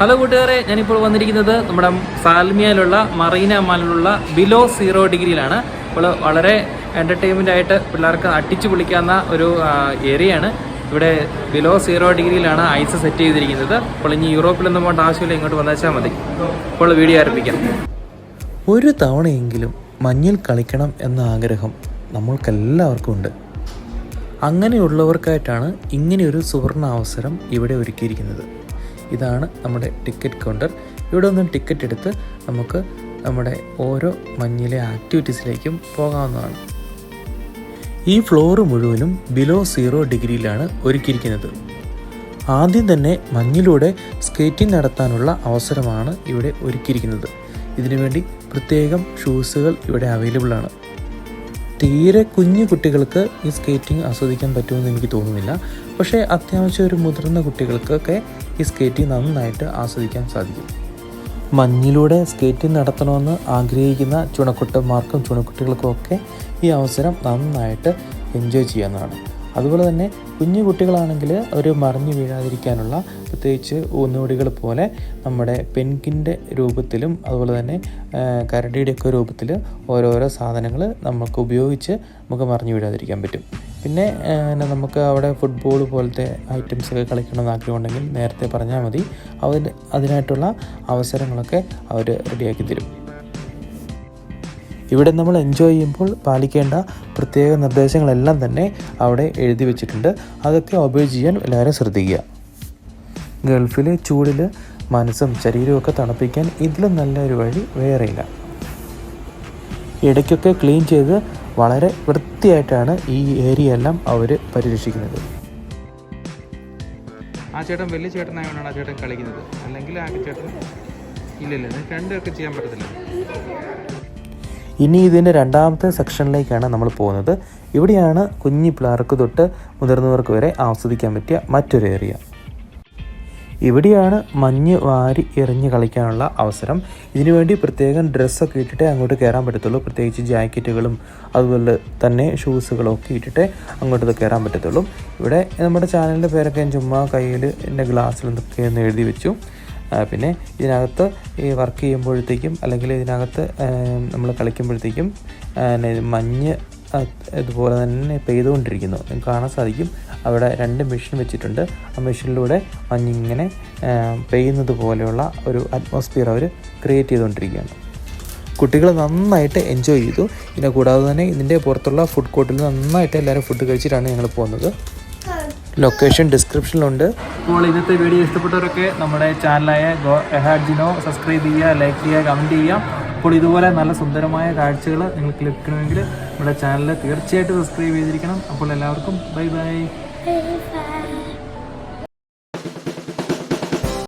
Hello കൂട്ടുകാരെ ഞാനിപ്പോൾ വന്നിരിക്കുന്നത് നമ്മുടെ സാൽമിയയിലുള്ള മറീന മാലിലുള്ള ബിലോ സീറോ ഡിഗ്രിയിലാണ്. അപ്പോൾ വളരെ എന്റർടൈൻമെന്റ് ആയിട്ട് പിള്ളേർക്ക് അട്ടിച്ചു പൊളിക്കാവുന്ന ഒരു ഏരിയയാണ്. ഇവിടെ ബിലോ സീറോ ഡിഗ്രിയിലാണ് ഐസ് സെറ്റ് ചെയ്തിരിക്കുന്നത്. അപ്പോൾ ഇനി യൂറോപ്പിലൊന്നും പോകേണ്ട ആവശ്യമില്ല ഇങ്ങോട്ട് വന്നേച്ചാൽ മതി. അപ്പോൾ വീഡിയോ ആരംഭിക്കാം. ഒരു തവണയെങ്കിലും മഞ്ഞിൽ കളിക്കണം എന്ന ആഗ്രഹം നമ്മൾക്കെല്ലാവർക്കും ഉണ്ട്. അങ്ങനെയുള്ളവർക്കായിട്ടാണ് ഇങ്ങനെയൊരു സുവർണ അവസരം ഇവിടെ ഒരുക്കിയിരിക്കുന്നത്. ഇതാണ് നമ്മുടെ ടിക്കറ്റ് കൗണ്ടർ ഇവിടെ നിന്നും ടിക്കറ്റ് എടുത്ത് നമുക്ക് നമ്മുടെ ഓരോ മഞ്ഞിലെ ആക്ടിവിറ്റീസിലേക്കും പോകാവുന്നതാണ്. ഈ ഫ്ലോർ മുഴുവനും ബിലോ സീറോ ഡിഗ്രിയിലാണ് ഒരുക്കിയിരിക്കുന്നത്. ആദ്യം തന്നെ മഞ്ഞിലൂടെ സ്കേറ്റിംഗ് നടത്താനുള്ള അവസരമാണ് ഇവിടെ ഒരുക്കിയിരിക്കുന്നത്. ഇതിനുവേണ്ടി പ്രത്യേകം ഷൂസുകൾ ഇവിടെ അവൈലബിൾ ആണ്. തീരെ കുഞ്ഞു കുട്ടികൾക്ക് ഈ സ്കേറ്റിംഗ് ആസ്വദിക്കാൻ പറ്റുമെന്ന് എനിക്ക് തോന്നുന്നില്ല. പക്ഷേ അത്യാവശ്യം ഒരു മുതിർന്ന കുട്ടികൾക്കൊക്കെ ഈ സ്കേറ്റിംഗ് നന്നായിട്ട് ആസ്വദിക്കാൻ സാധിക്കും. മഞ്ഞിലൂടെ സ്കേറ്റിംഗ് നടത്തണമെന്ന് ആഗ്രഹിക്കുന്ന ചുണക്കുട്ടന്മാർക്കും ചുണക്കുട്ടികൾക്കും ഒക്കെ ഈ അവസരം നന്നായിട്ട് എൻജോയ് ചെയ്യാവുന്നതാണ്. അതുപോലെ തന്നെ കുഞ്ഞു കുട്ടികളാണെങ്കിൽ അവർ മറിഞ്ഞു വീഴാതിരിക്കാനുള്ള പ്രത്യേകിച്ച് ഊന്നുവടികൾ പോലെ നമ്മുടെ പെൻകിന്റെ രൂപത്തിലും അതുപോലെ തന്നെ കരടിയുടെയൊക്കെ രൂപത്തിൽ ഓരോരോ സാധനങ്ങൾ നമുക്ക് ഉപയോഗിച്ച് നമുക്ക് മറിഞ്ഞു വീഴാതിരിക്കാൻ പറ്റും. പിന്നെ നമുക്ക് അവിടെ ഫുട്ബോൾ പോലത്തെ ഐറ്റംസൊക്കെ കളിക്കണമെന്ന് ആഗ്രഹമുണ്ടെങ്കിൽ നേരത്തെ പറഞ്ഞാൽ മതി. അവർ അതിനായിട്ടുള്ള അവസരങ്ങളൊക്കെ അവർ റെഡിയാക്കി തരും. ഇവിടെ നമ്മൾ എൻജോയ് ചെയ്യുമ്പോൾ പാലിക്കേണ്ട പ്രത്യേക നിർദ്ദേശങ്ങളെല്ലാം തന്നെ അവിടെ എഴുതി വെച്ചിട്ടുണ്ട്. അതൊക്കെ ഒബേ ചെയ്യാൻ എല്ലാവരും ശ്രദ്ധിക്കുക. ഗൾഫിലെ ചൂടിൽ മനസ്സും ശരീരമൊക്കെ തണുപ്പിക്കാൻ ഇതിലും നല്ലൊരു വഴി വേറെയില്ല. ഇടയ്ക്കൊക്കെ ക്ലീൻ ചെയ്ത് വളരെ വൃത്തിയായിട്ടാണ് ഈ ഏരിയ എല്ലാം അവർ പരിരക്ഷിക്കുന്നത്. ആ ചേട്ടൻ വലിയ ചേട്ടനായതുകൊണ്ടാണ് ആ ചേട്ടൻ കളിക്കുന്നത്. അല്ലെങ്കിൽ ആ ചേട്ടൻ ഇല്ലല്ലോ രണ്ടും രണ്ടുപേർക്ക് ചെയ്യാൻ പറ്റത്തില്ല. ഇനി ഇതിന്റെ രണ്ടാമത്തെ സെക്ഷനിലേക്കാണ് നമ്മൾ പോകുന്നത്. ഇവിടെയാണ് കുഞ്ഞി പിള്ളേർക്ക് തൊട്ട് മുതിർന്നവർക്ക് വരെ ആസ്വദിക്കാൻ പറ്റിയ മറ്റൊരു ഏരിയ ഇവിടെയാണ് മഞ്ഞ് വാരി എറിഞ്ഞ് കളിക്കാനുള്ള അവസരം. ഇതിനുവേണ്ടി പ്രത്യേകം ഡ്രസ്സൊക്കെ ഇട്ടിട്ടേ അങ്ങോട്ട് കയറാൻ പറ്റത്തുള്ളൂ. പ്രത്യേകിച്ച് ജാക്കറ്റുകളും അതുപോലെ തന്നെ ഷൂസുകളും ഒക്കെ ഇട്ടിട്ടേ അങ്ങോട്ട് കയറാൻ പറ്റത്തുള്ളൂ. ഇവിടെ നമ്മുടെ ചാനലിന്റെ പേരൊക്കെ ചുമ്മാ കയ്യിൽ എന്റെ ഗ്ലാസ്സിൽ ഒന്ന് എഴുതി വെച്ചു. പിന്നെ ഇതിനകത്ത് ഈ വർക്ക് ചെയ്യുമ്പോഴത്തേക്കും അല്ലെങ്കിൽ ഇതിനകത്ത് നമ്മൾ കളിക്കുമ്പോഴത്തേക്കും മഞ്ഞ് ഇതുപോലെ തന്നെ പെയ്തുകൊണ്ടിരിക്കുന്നു. കാണാൻ സാധിക്കും. അവിടെ രണ്ട് മെഷീൻ വെച്ചിട്ടുണ്ട്. ആ മെഷീനിലൂടെ മഞ്ഞിങ്ങനെ പെയ്യുന്നത് പോലെയുള്ള ഒരു അറ്റ്മോസ്ഫിയർ അവർ ക്രിയേറ്റ് ചെയ്തുകൊണ്ടിരിക്കുകയാണ്. കുട്ടികൾ നന്നായിട്ട് എൻജോയ് ചെയ്തു. പിന്നെ കൂടാതെ തന്നെ ഇതിന്റെ പുറത്തുള്ള ഫുഡ് കോർട്ടിൽ നന്നായിട്ട് എല്ലാവരും ഫുഡ് കഴിച്ചിട്ടാണ് ഞങ്ങൾ പോകുന്നത്. ലൊക്കേഷൻ ഡിസ്ക്രിപ്ഷനിലുണ്ട് അപ്പോൾ ഇന്നത്തെ വീഡിയോ ഇഷ്ടപ്പെട്ടവരൊക്കെ നമ്മുടെ ചാനലായ ഗോ എഹാഡ്ജിനോ സബ്സ്ക്രൈബ് ചെയ്യുക ലൈക്ക് ചെയ്യുക കമന്റ് ചെയ്യുക. അപ്പോൾ ഇതുപോലെ നല്ല സുന്ദരമായ കാഴ്ചകൾ നിങ്ങൾക്ക് ലഭിക്കണമെങ്കിൽ നമ്മുടെ ചാനൽ തീർച്ചയായിട്ടും സബ്സ്ക്രൈബ് ചെയ്തിരിക്കണം. അപ്പോൾ എല്ലാവർക്കും ബൈ ബൈ Bye bye.